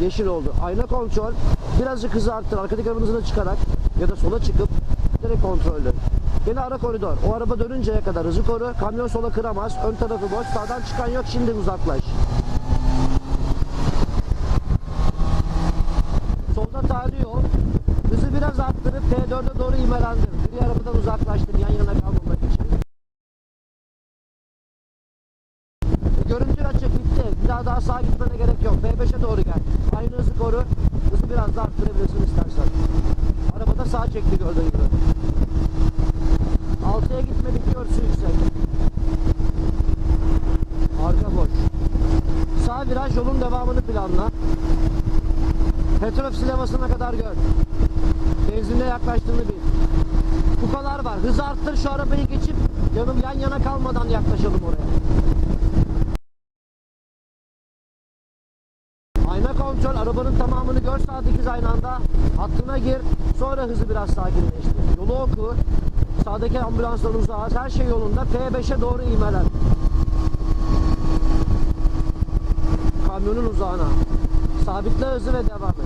Yeşil oldu. Ayna kontrol. Birazcık hızı arttır. Arkadaki arabanın çıkarak ya da sola çıkıp direkt kontrollü. Yine ara koridor. O araba dönünceye kadar hızı koru. Kamyon sola kıramaz. Ön tarafı boş. Sağdan çıkan yok. Şimdi uzaklaş. Solda tali yol. Hızı biraz arttırıp T4'e doğru imelendir. Bir arabadan uzaklaştın yan yana kalmamak için. Görüntü açık bitti. Bir daha sağa gitmene gerek yok. B5'e doğru gel. Aynı hızı koru. Hızı biraz daha arttırabilirsin istersen. Arabada sağ çekti gördüğün gibi. 6'ya gitme bitiyor su yüksek. Arka boş. Sağ viraj yolun devamını planla. Petrol silemasına kadar gör. Benzinle yaklaştığını bil. Kukalar var. Hızı arttır şu arabayı geçip yanım yan yana kalmadan yaklaşalım oraya. Kontrol, arabanın tamamını gör sağ dikiz aynı anda. Hattına gir, sonra hızı biraz sakinleştir. Yolu oku, sağdaki ambulansdan uzağız, her şey yolunda. P5'e doğru imeler. Kamyonun uzağına. Sabitle hızı ve devam et.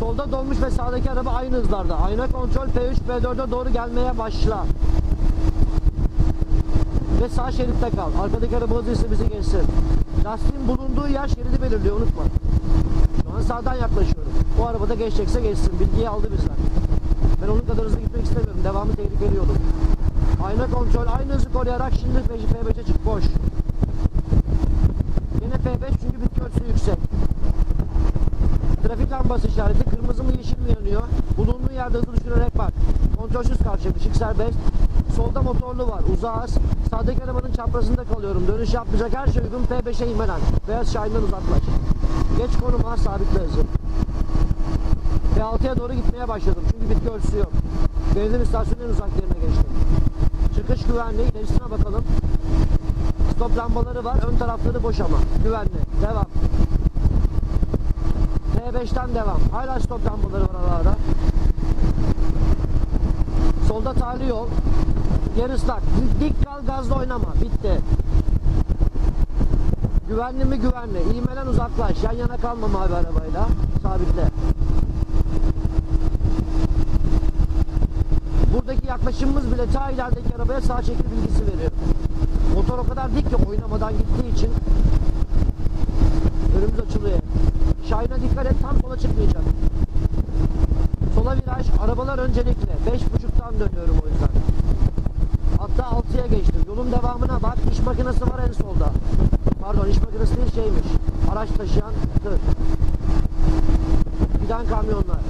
Solda dolmuş ve sağdaki araba aynı hızlarda. Ayna kontrol P3, P4'e doğru gelmeye başla. Ve sağ şeritte kal. Arkadaki araba hızlıysa bizi geçsin. Lastiğin bulunduğu yer şeridi belirliyor unutma. Şu an sağdan yaklaşıyorum. O arabada geçecekse geçsin. Bilgiyi aldı bizden. Ben onun kadar hızlı gitmek istemiyorum. Devamı tehlikeli yolun. Ayna kontrol, aynı hızı koruyarak şimdi P5'e çık. Boş. Yine P5 çünkü bitki ölçüsü yüksek. Trafik lambası işareti kırmızı mı yeşil mi yanıyor? Bulunduğu yerde hızlı düşürerek bak. Kontrolsüz karşı ışık serbest. Solda motorlu var. Uzağız. Sağdaki arabanın çaprazında kalıyorum. Dönüş yapmayacak her şey uygun. P5'e imelen. Beyaz Şahin'den uzaklaş. Geç konuma sabitle hızı. P6'ya doğru gitmeye başladım. Çünkü bitki ölçüsü yok. Benzin istasyonunun en uzak yerine geçtim. Çıkış güvenli. İlerisine bakalım. Stop lambaları var. Ön tarafları boş ama. Güvenli. Devam. T5'ten devam. Hala stop lambaları var ara ara. Solda tali yol. Yer ıslak. Dik kal gazla oynama. Bitti. Güvenli mi güvenli. İğmelen uzaklaş. Yan yana kalma mavi arabayla. Sabitle. Buradaki yaklaşımımız bile ta ilerideki arabaya sağ çekil bilgisi veriyor. Motor o kadar dik ki oynamadan gittiği için önümüz açılıyor. Şahin'e dikkat et tam sola çıkmayacak. Sola viraj, arabalar öncelikle. Beş buçuktan dönüyorum o yüzden. Hatta 6'ya geçtim. Yolun devamına bak, iş makinesi var en solda. Pardon, iş makinesi değil şeymiş. Araç taşıyan tır. Giden kamyonlar.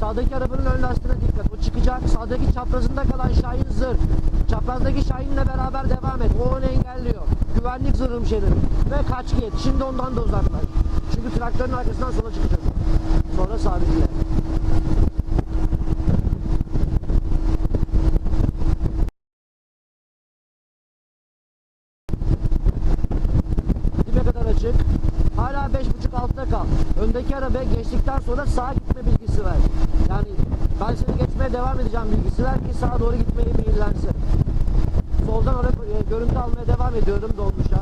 Sağdaki arabanın ön lastiğine dikkat. O çıkacak. Sağdaki çaprazında kalan Şahin zırh. Çaprazdaki Şahin'le beraber devam et. O onu engelliyor. Güvenlik zırhım senin. Ve kaç git. Şimdi ondan da uzaklaş. Çünkü traktörün arkasından sola çıkacak. Sonra sabitle. Dibe kadar açık. Hala 5.5 altta kal. Öndeki arabaya geçtikten sonra sağa gitme bilgisi ver. Yani ben seni geçmeye devam edeceğim bilgisi ver ki sağa doğru gitmeyi bilgilensin. Soldan ara, e, görüntü almaya devam ediyorum dolmuşa.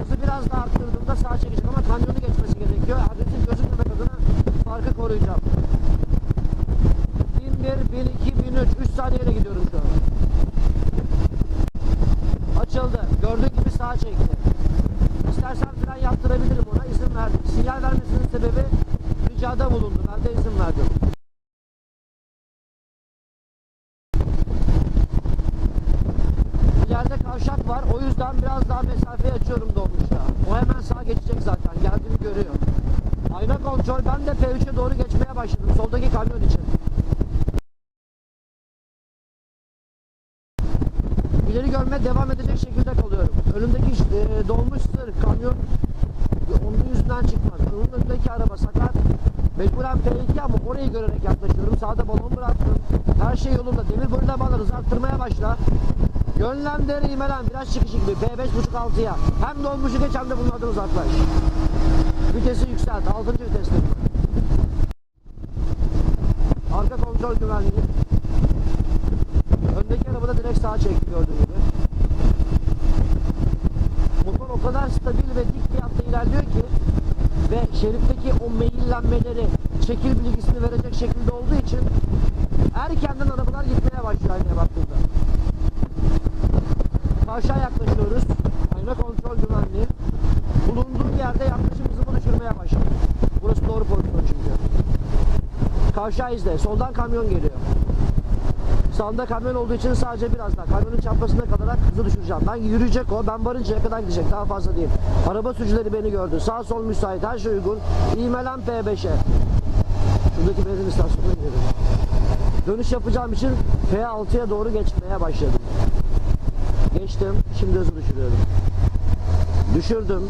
Hızı biraz daha arttırdığımda sağa çekecek ama kamyonu geçmesi gerekiyor. Adresin gözükmemek adına farkı koruyacağım. 1001, 1002, 1003. 3 saniyeyle gidiyorum şu an. Açıldı. Gördüğün gibi sağa çekti. İstersen fren yaptırabilirim ona. izin verdim. Sinyal vermesinin sebebi ricada bulundu. Ben de izin verdim. İleride kavşak var. O yüzden biraz daha mesafeyi açıyorum dolmuşta. O hemen sağa geçecek zaten. Geldiğini görüyor. Ayna kontrol. Ben de P3'e doğru geçmeye başladım. Soldaki kamyon için. İleri görmeye devam edecek şekilde kalıyorum. Önümdeki e, dolmuş sır, kamyon onun yüzünden çıkmaz. Onun önündeki araba sakat. Mecburen P2 ama orayı görerek yaklaşıyorum. Sağda balon bıraktım. Her şey yolunda. Demir bölüne bağlar. Hızı arttırmaya başla. Yönlendir, imelen. Biraz çıkışı gibi. P5.5 6'ya. Hem dolmuşu geç hem de bunlardan uzaklaş. Vitesi yükselt. 6. viteste. Arka kontrol güvenliği. Arabada direkt sağa çekti gördüğün gibi. Motor o kadar stabil ve dik bir hatta ilerliyor ki önündeki o meyillenmeleri şekil bilgisini verecek şekilde olduğu için erkenden arabalar gitmeye başlıyor aynaya baktığında. Aşağı yaklaşıyoruz. Ayna kontrol güvenliği. Bulunduğum yerde yaklaşım hızımı düşürmeye başladım. Burası doğru pozisyon çünkü. Kavşağı izle. Soldan kamyon geliyor. Sağında kamyon olduğu için sadece biraz daha kamyonun çaprazına kadar hızı düşüreceğim. Ben yürüyecek o. Ben varıncaya kadar gidecek. Daha fazla değil. Araba sürücüleri beni gördü. Sağ sol müsait. Her şey uygun. İğmelen P5'e. Şuradaki benzin istasyonuna gidelim. Dönüş yapacağım için P6'ya doğru geçmeye başladım. Geçtim. Şimdi hızı düşürüyorum. Düşürdüm.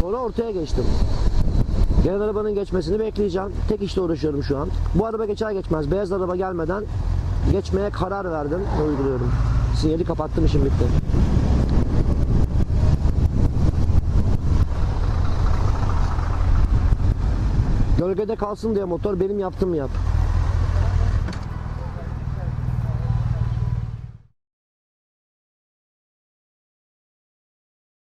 Sonra ortaya geçtim. Gelen arabanın geçmesini bekleyeceğim. Tek işle uğraşıyorum şu an. Bu araba geçer geçmez beyaz araba gelmeden geçmeye karar verdim ve uyguluyorum. Sinyali kapattım işim bitti. Gölgede kalsın diye motor benim yaptığımı yap.